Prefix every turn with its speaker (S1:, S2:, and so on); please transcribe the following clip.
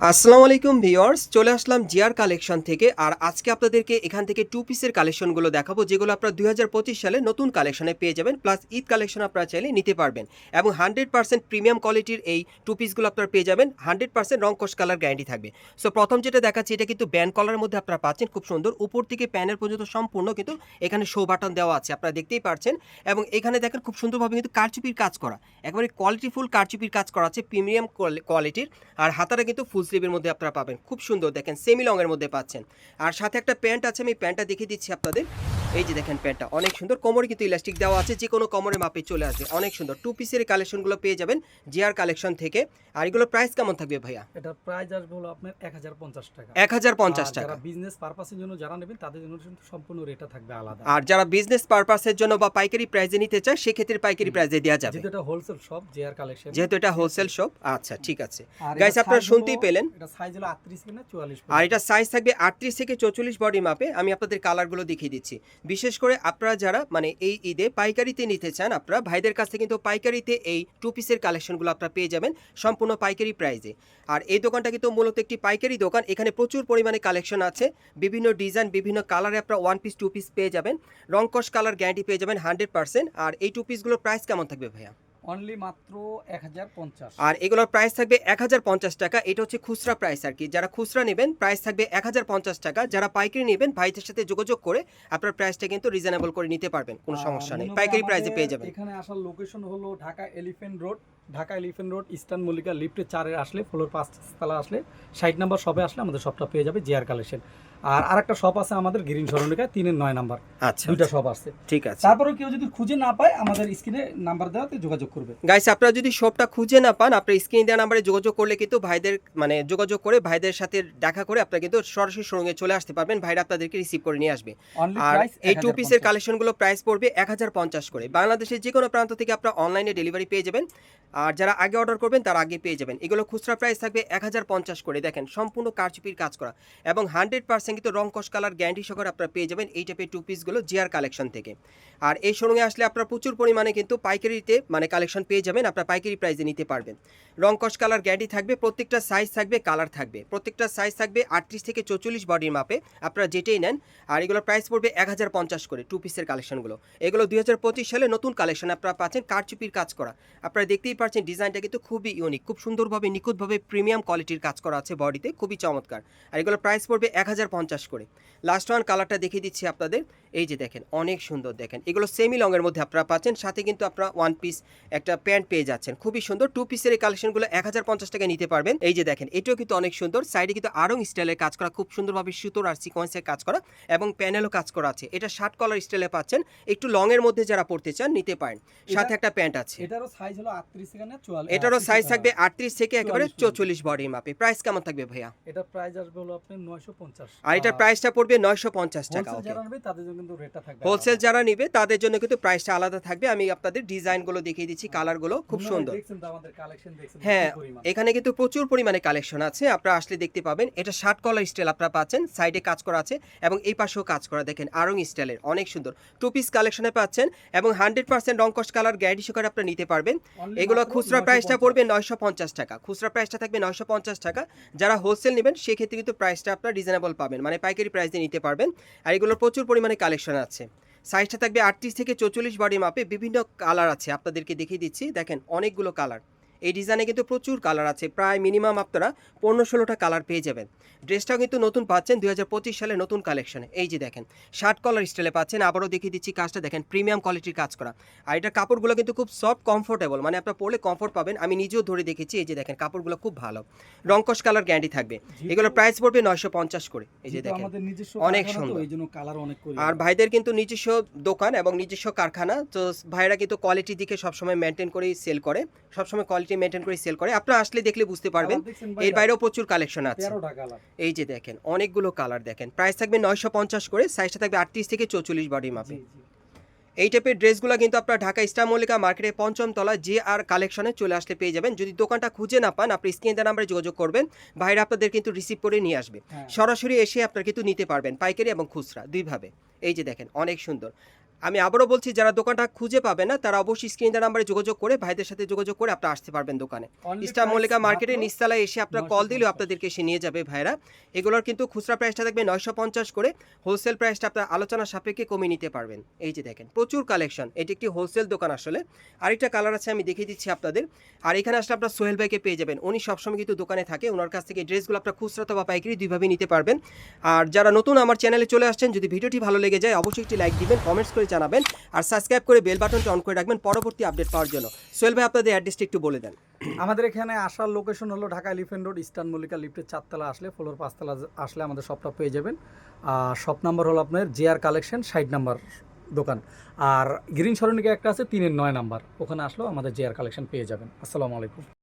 S1: আসসালামু আলাইকুম ভিউয়ার্স, চলে আসলাম জিয়ার কালেকশন থেকে, আর আজকে আপনাদেরকে এখান থেকে টু পিসের কালেকশনগুলো দেখাবো, যেগুলো আপনারা দুই হাজার পঁচিশ সালে নতুন কালেকশনে পেয়ে যাবেন প্লাস ঈদ কালেকশন আপনারা চাইলে নিতে পারবেন। এবং হান্ড্রেড পার্সেন্ট প্রিমিয়াম কোয়ালিটির এই টু পিসগুলো আপনারা পেয়ে যাবেন হান্ড্রেড পার্সেন্ট রং কস কালার গ্যারান্টি থাকবে। সো প্রথম যেটা দেখাচ্ছি, এটা কিন্তু ব্যান্ড কলারের মধ্যে আপনারা পাচ্ছেন, খুব সুন্দর। উপর থেকে প্যানেল পর্যন্ত সম্পূর্ণ কিন্তু এখানে শো বাটন দেওয়া আছে, আপনারা দেখতেই পারছেন। এবং এখানে দেখেন, খুব সুন্দরভাবে কিন্তু কারচুপির কাজ করা, একেবারে কোয়ালিটিফুল কারচুপির কাজ করা আছে প্রিমিয়াম কোয়ালিটির আর হাতাটা কিন্তু ফুল স্লিভের মধ্যে আপনারা পাবেন। খুব সুন্দর দেখেন সেমি লংয়ের মধ্যে পাচ্ছেন। আর সাথে একটা প্যান্ট আছে, আমি প্যান্টটা দেখিয়ে দিচ্ছি আপনাদের। এই যে দেখেন প্যান্টটা অনেক সুন্দর। কোমরে কিন্তু ইলাস্টিক দেওয়া আছে যে কোনো কোমরের মাপে চলে আসবে। অনেক সুন্দর। টু পিসের কালেকশনগুলো পেয়ে যাবেন জিআর কালেকশন থেকে। আর এগুলো প্রাইস কেমন থাকবে ভাইয়া?
S2: এটা প্রাইস আসবে হলো আপনার এক হাজার পঞ্চাশ টাকা।
S1: এক হাজার পঞ্চাশ টাকা।
S2: যারা বিজনেস পারপাসের জন্য যারা নেবেন তাদের জন্য কিন্তু সম্পূর্ণ রেটটা থাকবে আলাদা।
S1: আর যারা বিজনেস পারপাসের জন্য বা পাইকারি প্রাইজে নিতে চায় সেক্ষেত্রে পাইকারি প্রাইজে দেওয়া যাবে।
S2: যেহেতু এটা হোলসেল শপ জেআর কালেকশন
S1: যেহেতু এটা হোলসেল শপ আচ্ছা ঠিক আছে। Guys, আপনারা শুনতেই পেলেন।
S2: এটা সাইজ হলো 38 কিনা 44
S1: আর এটা সাইজ থাকবে আটত্রিশ থেকে চৌচল্লিশ বডি মাপে আমি আপনাদের কালারগুলো দেখিয়ে দিচ্ছি। বিশেষ করে আপনারা যারা মানে এই ঈদে পাইকারিতে নিতে চান, আপনারা ভাইদের কাছ থেকে কিন্তু পাইকারিতে এই টু পিসের কালেকশনগুলো আপনারা পেয়ে যাবেন সম্পূর্ণ পাইকারি প্রাইজে আর এই দোকানটা কিন্তু মূলত একটি পাইকারি দোকান, এখানে প্রচুর পরিমাণে কালেকশন আছে। বিভিন্ন ডিজাইন বিভিন্ন কালারে আপনারা ওয়ান পিস টু পিস পেয়ে যাবেন। রংকশ কালার গ্যারান্টি পেয়ে যাবেন হান্ড্রেড পার্সেন্ট আর এই টু পিসগুলোর প্রাইস কেমন থাকবে ভাইয়া?
S2: অনলি মাত্র 1050
S1: আর এগুলোর প্রাইস থাকবে এক হাজার পঞ্চাশ টাকা। এটা হচ্ছে খুচরা প্রাইস আর কি। যারা খুচরা নেবেন প্রাইস থাকবে এক হাজার পঞ্চাশ টাকা। যারা পাইকারি নেবেন ভাইদের সাথে যোগাযোগ করে আপনার প্রাইসটা কিন্তু রিজনেবল করে নিতে পারবেন। কোনো সমস্যা নেই। পাইকারি প্রাইসে পেয়ে যাবেন।
S2: এখানে আসার লোকেশন হলো Dhaka elephant road Dhaka elephant road eastern Mallika লিফটে চারে আসলে ফ্লোর পাঁচ তলা আসলে ষাট নাম্বার শপে আসলে আমাদের শপটা পেয়ে যাবে জিয়ার কালেকশন আর আরেকটা শপ আছে আমাদের গ্রিন সরণিকা তিনের নয় নাম্বার।
S1: আচ্ছা
S2: দুইটা শপ আছে।
S1: ঠিক আছে।
S2: তারপরেও কেউ যদি খুঁজে না পায় আমাদের স্ক্রিনে নাম্বার দেওয়াতে যোগাযোগ করবে।
S1: গাইস আপনারা যদি শপটা খুঁজে না পান আপনার স্ক্রিন দেওয়া নাম্বারে যোগাযোগ করলে কিন্তু ভাইদের মানে যোগাযোগ করে ভাইদের সাথে দেখা করে আপনারা কিন্তু সরাসরি শোরুমে চলে আসতে পারবেন। ভাইরা আপনাদেরকে রিসিভ করে নিয়ে আসবে। আর এই টু পিসের কালেকশনগুলো প্রাইস পড়বে এক হাজার পঞ্চাশ করে। বাংলাদেশের যে কোনো প্রান্ত থেকে আপনারা অনলাইনে ডেলিভারি পেয়ে যাবেন। আর যারা আগে অর্ডার করবেন তারা আগে পেয়ে যাবেন। এগুলো খুচরা প্রাইস থাকবে এক হাজার পঞ্চাশ করে। দেখেন সম্পূর্ণ কারচুপির কাজ করা। এবং হান্ড্রেড পার্সেন্ট কিন্তু রং কস কালার গ্যারান্টি সহকারে আপনারা পেয়ে যাবেন এই টাইপের টু পিসগুলো জিয়ার কালেকশন থেকে। আর এই শোরুমে আসলে আপনারা প্রচুর পরিমাণে কিন্তু পাইকারিতে মানে কালেকশন পেয়ে যাবেন, আপনার পাইকারি প্রাইসে নিতে পারবেন। রং কস কালার গ্যারান্টি থাকবে, প্রত্যেকটা সাইজ থাকবে কালার থাকবে। প্রত্যেকটা সাইজ থাকবে আটত্রিশ থেকে চৌচল্লিশ বডির মাপে আপনারা যেটাই নেন, আর এগুলোর প্রাইস পড়বে এক হাজার পঞ্চাশ করে টু পিসের কালেকশনগুলো এগুলো দুই হাজার পঁচিশ সালে নতুন কালেকশন আপনারা পাচ্ছেন, কারচুপির কাজ করা। আপনারা দেখতেই পাচ্ছেন ডিজাইনটা কিন্তু খুবই ইউনিক খুব সুন্দরভাবে, নিখুঁতভাবে প্রিমিয়াম কোয়ালিটির কাজ করা আছে বডিতে খুবই চমৎকার। আর এগুলো প্রাইস পড়বে এক হাজার পঞ্চাশ করে। লাস্ট ওয়ান কালারটা দেখিয়ে দিচ্ছি আপনাদের। এই যে দেখেন অনেক সুন্দর দেখেন। এগুলো সেমি লংয়ের মধ্যে আপনারা পাচ্ছেন সাথে কিন্তু আপনারা ওয়ান পিস একটা প্যান্ট পেয়ে যাচ্ছেন। খুবই সুন্দর টু পিসের এই কালেকশনগুলো এক হাজার পঞ্চাশ টাকায় নিতে পারবেন। এই যে দেখেন এটাও কিন্তু অনেক সুন্দর। সাইডে কিন্তু আরং স্টাইলের কাজ করা খুব সুন্দরভাবে সুতোর আর সিকোয়েন্সের কাজ করা এবং প্যানেলও কাজ করা আছে। এটা শার্ট কলার স্টাইলে পাচ্ছেন। একটু লংয়ের মধ্যে যারা পড়তে চান নিতে পারেন। সাথে একটা প্যান্ট আছে।
S2: এটারও সাইজ হলো 38 থেকে না 44
S1: এটারও সাইজ থাকবে আটত্রিশ থেকে একেবারে
S2: 44
S1: চৌচল্লিশ বডির মাপে। প্রাইস কেমন থাকবে ভাইয়া?
S2: এটা প্রাইস আসবে হলো আপনার 950
S1: আর এটার প্রাইসটা পড়বে নয়শো পঞ্চাশ টাকা
S2: তাদের জন্য কিন্তু রেটটা থাকবে
S1: হোলসেল যারা নিবে তাদের জন্য কিন্তু প্রাইসটা আলাদা থাকবে। আমি আপনাদের ডিজাইনগুলো দেখিয়ে দিচ্ছি কালারগুলো খুব সুন্দর। হ্যাঁ এখানে কিন্তু প্রচুর পরিমাণে কালেকশন আছে। আপনারা আসলে দেখতে পাবেন এটা শার্ট কলার স্টাইল আপনারা পাচ্ছেন সাইডে কাজ করা আছে এবং এই পাশেও কাজ করা দেখেন আরং স্টাইলের অনেক সুন্দর। টু পিস কালেকশনে পাচ্ছেন এবং হান্ড্রেড পার্সেন্ট রংকশ কালার গ্যারান্টি সহকারে আপনারা নিতে পারবেন। এগুলো খুচরা
S2: 950
S1: প্রাইসটা পড়বে নয়শো পঞ্চাশ টাকা। খুচরা প্রাইসটা থাকবে নয়শো পঞ্চাশ টাকা। যারা হোলসেল নেবেন সেক্ষেত্রে কিন্তু প্রাইসটা আপনারা রিজনেবল পাবেন মানে পাইকারি প্রাইস দিয়ে নিতে পারবেন। আর এগুলোর প্রচুর পরিমাণে কালেকশন আছে। সাইজটা থাকবে আটত্রিশ থেকে চৌচল্লিশ বডি মাপে বিভিন্ন কালার আছে। আপনাদেরকে দেখিয়ে দিচ্ছি। দেখেন, অনেকগুলো কালার এই ডিজাইনে কিন্তু প্রচুর কালার আছে। প্রায় মিনিমাম আপনারা পনেরো ষোলোটা কালার পেয়ে যাবেন। ড্রেসটাও কিন্তু নতুন পাচ্ছেন দুই হাজার পঁচিশ সালে নতুন কালেকশনে এই যে দেখেন শার্ট কলার স্টাইলে পাচ্ছেন। আবারও দেখিয়ে দিচ্ছি কাজটা দেখেন প্রিমিয়াম কোয়ালিটির কাজ করা। আর এটার কাপড়গুলো কিন্তু খুব সফট কমফোর্টেবল মানে আপনার পরলে কমফোর্ট পাবেন। আমি নিজেও ধরে দেখেছি এই যে দেখেন কাপড়গুলো খুব ভালো। রংকশ কালার গ্যারান্টি থাকবে। এগুলোর প্রাইস পড়বে নয়শো পঞ্চাশ করে। এই যে দেখেন অনেক সুন্দর।
S2: কালার অনেক
S1: আর ভাইদের কিন্তু নিজস্ব দোকান এবং নিজস্ব কারখানা তো ভাইরা কিন্তু কোয়ালিটি দিকে সবসময় মেনটেন করেই সেল করে। সবসময় কোয়ালিটি মেনটেন করে সেল করে। আপনারা আসলে দেখলে বুঝতে পারবেন এর বাইরেও প্রচুর কালেকশন আছে। এই যে দেখেন অনেকগুলো কালার দেখেন। প্রাইস থাকবে নয়শো পঞ্চাশ করে সাইজটা থাকবে আটত্রিশ থেকে চৌচল্লিশ বডি মাপে এই টাইপের ড্রেসগুলো কিন্তু আপনার ঢাকা ইস্টার মল্লিকা মার্কেটে পঞ্চম তলা যে আর কালেকশনে চলে আসলে পেয়ে যাবেন। যদি দোকানটা খুঁজে না পান আপনি স্ক্রিন নাম্বারে যোগাযোগ করবেন। বাইরে আপনাদের কিন্তু রিসিভ করে নিয়ে আসবে।
S2: হ্যাঁ।
S1: সরাসরি এসে আপনারা কিন্তু নিতে পারবেন পাইকারি এবং খুচরা দুইভাবে। এই যে দেখেন অনেক সুন্দর। আমি আবারও বলছি যারা দোকানটা খুঁজে পাবে না তারা অবশ্যই স্ক্রিনের নাম্বারে যোগাযোগ করে ভাইদের সাথে যোগাযোগ করে আপনারা আসতে পারবেন দোকানে।
S2: Only
S1: স্টার
S2: price
S1: মল্লিকা মার্কেটে
S2: মাত্র
S1: নিচতলায় এসে আপনার কল দিলেও আপনাদেরকে এসে নিয়ে যাবে ভাইরা। এগুলোর কিন্তু খুচরা প্রাইসটা থাকবে নয়শো পঞ্চাশ করে। হোলসেল প্রাইসটা আপনার আলোচনা সাপেক্ষে কমিয়ে নিতে পারবেন। এই যে দেখেন প্রচুর কালেকশন এটি একটি হোলসেল দোকান আসলে। আরেকটা কালার আছে আমি দেখিয়ে দিচ্ছি আপনাদের। আর এখানে আসলে আপনার সোহেল ভাইকে পেয়ে যাবেন। উনি সবসময় কিন্তু দোকানে থাকে। ওনার কাছ থেকে ড্রেসগুলো আপনার খুচরা বা পাইকারি দুইভাবে নিতে পারবেন। আর যারা নতুন আমার চ্যানেলে চলে আসছেন যদি ভিডিওটি ভালো লেগে যায় অবশ্যই একটি লাইক দিবেন কমেন্টস করে জানাবেন আর সাবস্ক্রাইব করে বেল বাটনটা অন করে রাখবেন পরবর্তী আপডেট পাওয়ার জন্য। সোহেল ভাই, আপনাদের অ্যাড্রেসটা একটু বলে দেন।
S2: আমাদের এখানে আসার লোকেশন হলো Dhaka elephant road eastern Mallika লিফটের চারতলা আসলে ফ্লোর পাঁচতলা আসলে আমাদের শপটা পেয়ে যাবেন। আর শপ নাম্বার হলো আপনার জিআর কালেকশন ষাট নাম্বার দোকান। আর গ্রিন সরণিকা একটা আছে, তিনের নয় নাম্বার। ওখানে আসলেও আমাদের জিআর কালেকশন পেয়ে যাবেন। আসসালামু আলাইকুম।